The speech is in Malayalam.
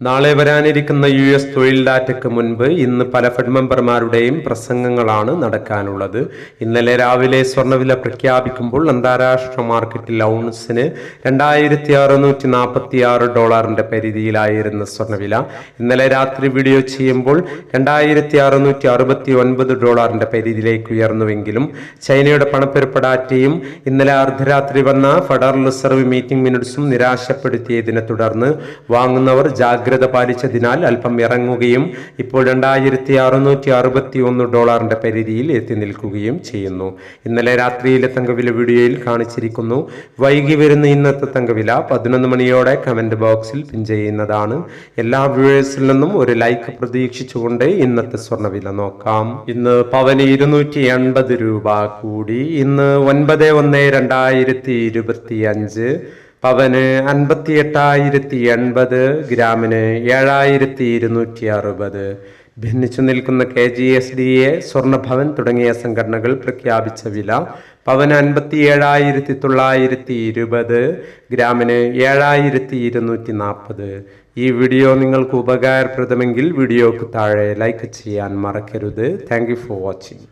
നാളെ വരാനിരിക്കുന്ന യു എസ് തൊഴിൽ ഡാറ്റയ്ക്ക് മുൻപ് ഇന്ന് പല ഫെഡ് മെമ്പർമാരുടെയും പ്രസംഗങ്ങളാണ് നടക്കാനുള്ളത്. ഇന്നലെ രാവിലെ സ്വർണവില പ്രഖ്യാപിക്കുമ്പോൾ അന്താരാഷ്ട്ര മാർക്കറ്റിൽ ഔൺസിന് രണ്ടായിരത്തി അറുന്നൂറ്റി നാൽപ്പത്തി ആറ് ഡോളറിന്റെ പരിധിയിലായിരുന്നു സ്വർണവില ഇന്നലെ രാത്രി വീഡിയോ ചെയ്യുമ്പോൾ രണ്ടായിരത്തി അറുന്നൂറ്റി അറുപത്തി ഒൻപത് ഡോളറിന്റെ പരിധിയിലേക്ക് ഉയർന്നുവെങ്കിലും ചൈനയുടെ പണപ്പെരുപ്പടാറ്റയും ഇന്നലെ അർദ്ധരാത്രി വന്ന ഫെഡറൽ റിസർവ് മീറ്റിംഗ് മിനിറ്റ്സും നിരാശപ്പെടുത്തിയതിനെ തുടർന്ന് വാങ്ങുന്നവർ ജാഗ്രത പാലിച്ചതിനാൽ അല്പം ഇറങ്ങുകയും ഇപ്പോൾ രണ്ടായിരത്തി അറുന്നൂറ്റി അറുപത്തി ഒന്ന് ഡോളറിന്റെ പരിധിയിൽ എത്തി നിൽക്കുകയും ചെയ്യുന്നു. ഇന്നലെ രാത്രിയിലെ തങ്കവില വീഡിയോയിൽ കാണിച്ചിരിക്കുന്നു. വൈകി വരുന്ന ഇന്നത്തെ തങ്കവില പതിനൊന്ന് മണിയോടെ കമന്റ് ബോക്സിൽ പിൻ ചെയ്യുന്നതാണ്. എല്ലാ വ്യൂവേഴ്സിൽ നിന്നും ഒരു ലൈക്ക് പ്രതീക്ഷിച്ചുകൊണ്ട് ഇന്നത്തെ സ്വർണവില നോക്കാം. ഇന്ന് പവന് ഇരുന്നൂറ്റി എൺപത് രൂപ കൂടി. ഇന്ന് ഒൻപത് ഒന്ന് രണ്ടായിരത്തി ഇരുപത്തി അഞ്ച് പവന് അൻപത്തി എട്ടായിരത്തി എൺപത് ഗ്രാമിന് ഏഴായിരത്തി ഇരുന്നൂറ്റി അറുപത് ഭിന്നിച്ചു നിൽക്കുന്ന K G S D A Swarnabhavan തുടങ്ങിയ സംഘടനകൾ പ്രഖ്യാപിച്ച വില പവന് അൻപത്തി ഏഴായിരത്തി തൊള്ളായിരത്തി ഇരുപത് ഗ്രാമിന് ഏഴായിരത്തി ഇരുന്നൂറ്റി നാൽപ്പത് ഈ വീഡിയോ നിങ്ങൾക്ക് ഉപകാരപ്രദമെങ്കിൽ വീഡിയോക്ക് താഴെ ലൈക്ക് ചെയ്യാൻ മറക്കരുത്. Thank for watching.